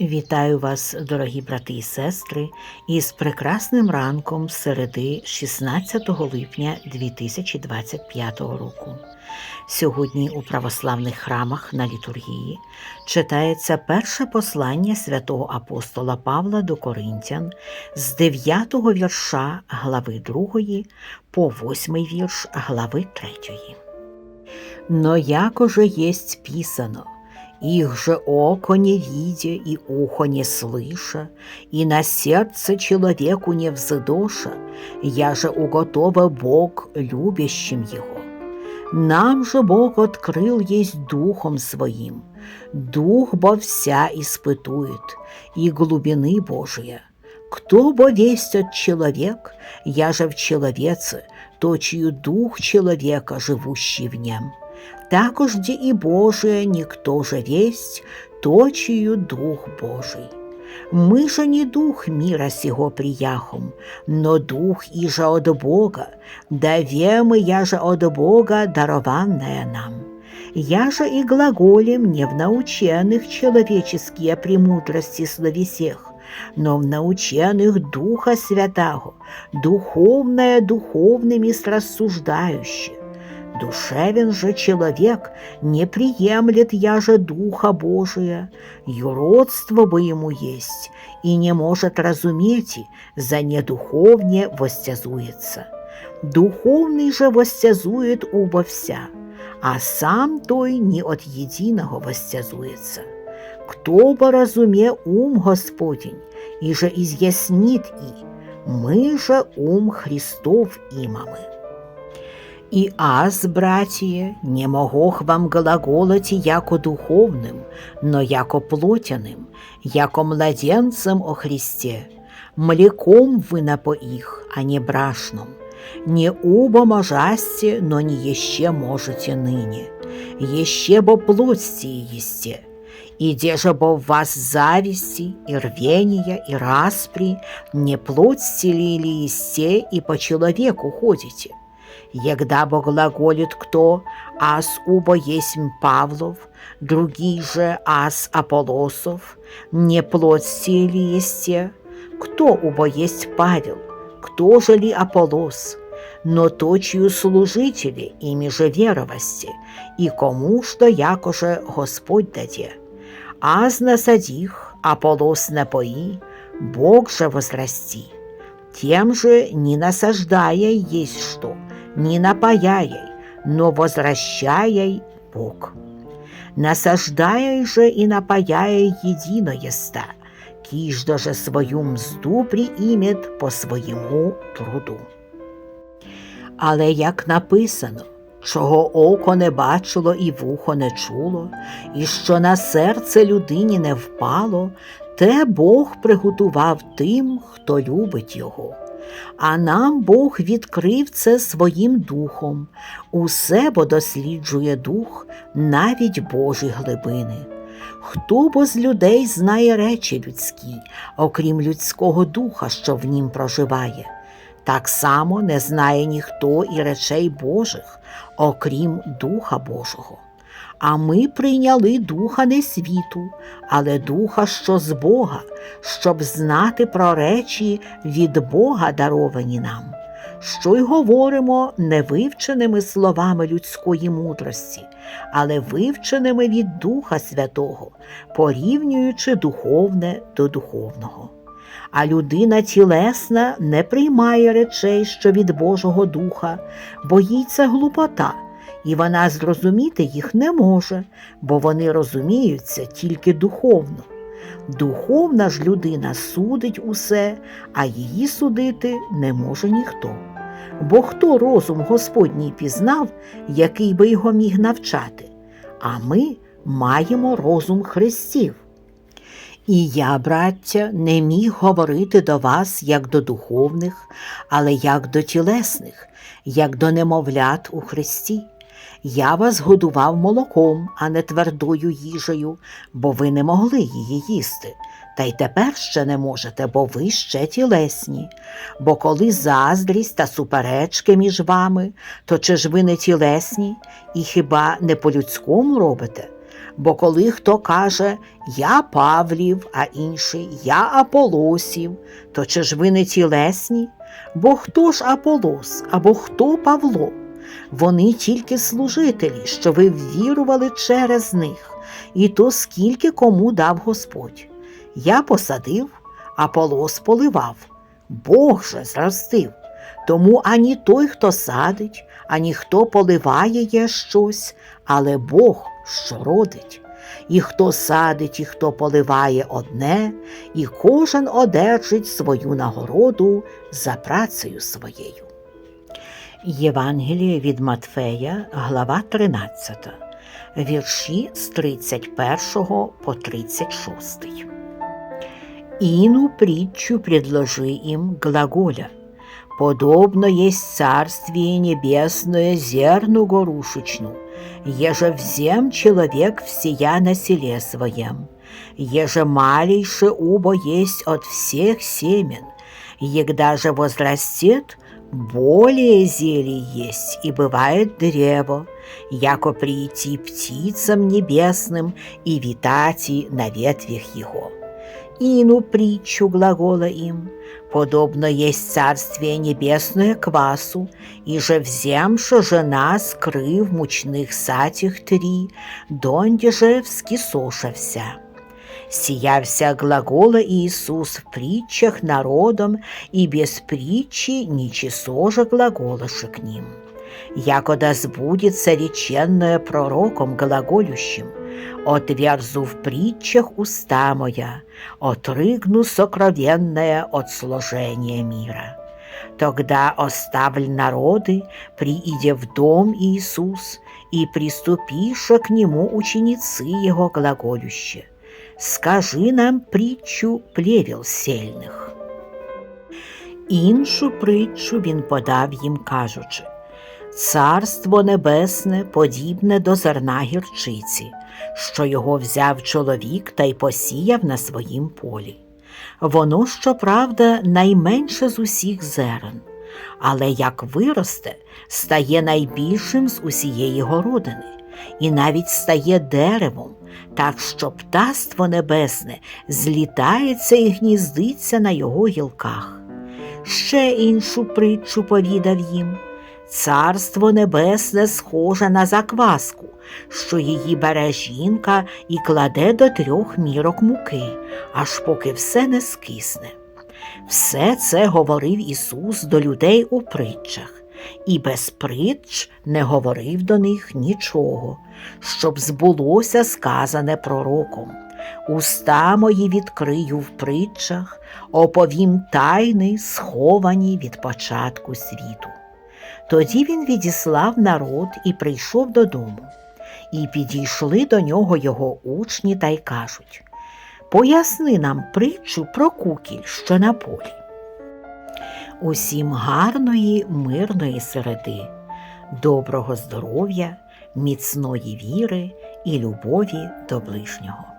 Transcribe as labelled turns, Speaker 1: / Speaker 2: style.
Speaker 1: Вітаю вас, дорогі брати і сестри, із прекрасним ранком середи 16 липня 2025 року. Сьогодні у православних храмах на літургії читається перше послання святого апостола Павла до Коринтян з 9 вірша глави 2 по 8 вірш глави 3. Но якоже єсть писано, их же око не видя и ухо не слыша, и на сердце человеку не взыдоша, я же уготова Бог любящим его. Нам же Бог открыл есть Духом Своим, Дух бо вся испытует, и глубины Божия. Кто бо весть от человек, я же в человеце, точию дух человека, живущий в нем. Також де і Божие ніхто же весть, точию Дух Божий. Мы же не дух мира сего прияхом, но дух иже от Бога, да вемы я же от Бога дарованная нам. Я же и глаголем не в наученных человеческие премудрости словесех, но в наученных Духа Святаго, духовное духовными рассуждающее. Душевен же человек не приемлет я же Духа Божия, юродство бы ему есть, и не может разуметь, за недуховне востязуется. Духовный же востязует убо вся, а сам той не от единого востязуется. Кто бы разуме ум Господень, и же изъяснит и, мы же ум Христов имамы. И аз, братья, не могох вам глаголати яко духовным, но яко плотяным, яко младенцем о Христе. Млеком вы напоих, а не брашном. Не оба можасте, но не еще можете ныне. Еще бо плоть сие есте. И де же бо в вас зависти, и рвения, и распри, не плоть ли или есте, и по человеку ходите. Егда бо глаголит кто, ас убо есмь Павлов, другий же ас Аполосов, не плоть сие ли есте, кто убо есть Павел, кто же ли Аполос, но точию служители, ими же веровости, и кому что якоже Господь даде. Аз насадих, Аполос напои, Бог же возрасти. Тем же не насаждая есть что, не напаяй, но возвращай Бог. Насаждая же и напаяй едино еста, кижда же свою мзду приімет по своєму труду. Але як написано, чого око не бачило і вухо не чуло, і що на серце людині не впало, те Бог приготував тим, хто любить його. А нам Бог відкрив це своїм духом, усе бо досліджує дух, навіть Божі глибини. Хто бо з людей знає речі людські, окрім людського духа, що в нім проживає? Так само не знає ніхто і речей Божих, окрім Духа Божого. А ми прийняли духа не світу, але духа, що з Бога, щоб знати про речі від Бога даровані нам, що й говоримо не вивченими словами людської мудрості, але вивченими від Духа Святого, порівнюючи духовне до духовного. А людина тілесна не приймає речей, що від Божого Духа, боїться глупота і вона зрозуміти їх не може, бо вони розуміються тільки духовно. Духовна ж людина судить усе, а її судити не може ніхто. Бо хто розум Господній пізнав, який би його міг навчати, а ми маємо розум Христів. І я, браття, не міг говорити до вас як до духовних, але як до тілесних, як до немовлят у Христі. Я вас годував молоком, а не твердою їжею, бо ви не могли її їсти. Та й тепер ще не можете, бо ви ще тілесні. Бо коли заздрість та суперечки між вами, то чи ж ви не тілесні і хіба не по-людському робите? Бо коли хто каже Я Павлів, а інший Я Аполосів, то чи ж ви не тілесні? Бо хто ж Аполос або хто Павло? Вони тільки служителі, що ви ввірували через них, і то скільки кому дав Господь. Я посадив, Аполос поливав, Бог же зростив. Тому ані той, хто садить, ані хто поливає є щось, але Бог, що родить. І хто садить, і хто поливає одне, і кожен одержить свою нагороду за працею своєю. Євангеліє від Матфея, глава 13, вірші з 31 по 36. Ину притчу предложи им глаголя. Подобно есть царствие небесное зерну горушечну, еже взем человек всея на селе своем, еже малейше убо есть от всех семен, егда же возрастет, более зелий есть, и бывает древо, яко прийти птицам небесным и витати на ветвях его. Ину притчу глагола им, подобно есть царствие небесное квасу, и же вземша жена скрыв мучных сатих три, донде же вскисошався. Сиявся глагола Иисус в притчах народом, и без притчи ничего же глаголаше к ним. Якода сбудется реченное пророком глаголющим, отверзу в притчах уста моя, отрыгну сокровенное от сложения мира. Тогда оставль народы, прииде в дом Иисус, и приступиша к нему ученицы его глаголюще. Скажи нам притчу плевел сельних. Іншу притчу він подав їм, кажучи Царство небесне подібне до зерна гірчиці, що його взяв чоловік та й посіяв на своїм полі. Воно, щоправда, найменше з усіх зерен, але як виросте, стає найбільшим з усієї городини, і навіть стає деревом, так що птаство небесне злітається і гніздиться на його гілках. Ще іншу притчу повідав їм. Царство небесне схоже на закваску, що її бере жінка і кладе до трьох мірок муки, аж поки все не скисне. Все це говорив Ісус до людей у притчах, і без притч не говорив до них нічого, щоб збулося сказане пророком. Уста мої відкрию в притчах, оповім тайни, сховані від початку світу. Тоді він відіслав народ і прийшов додому. І підійшли до нього його учні та й кажуть Поясни нам притчу про кукіль, що на полі. Усім гарної, мирної середи, доброго здоров'я, міцної віри і любові до ближнього.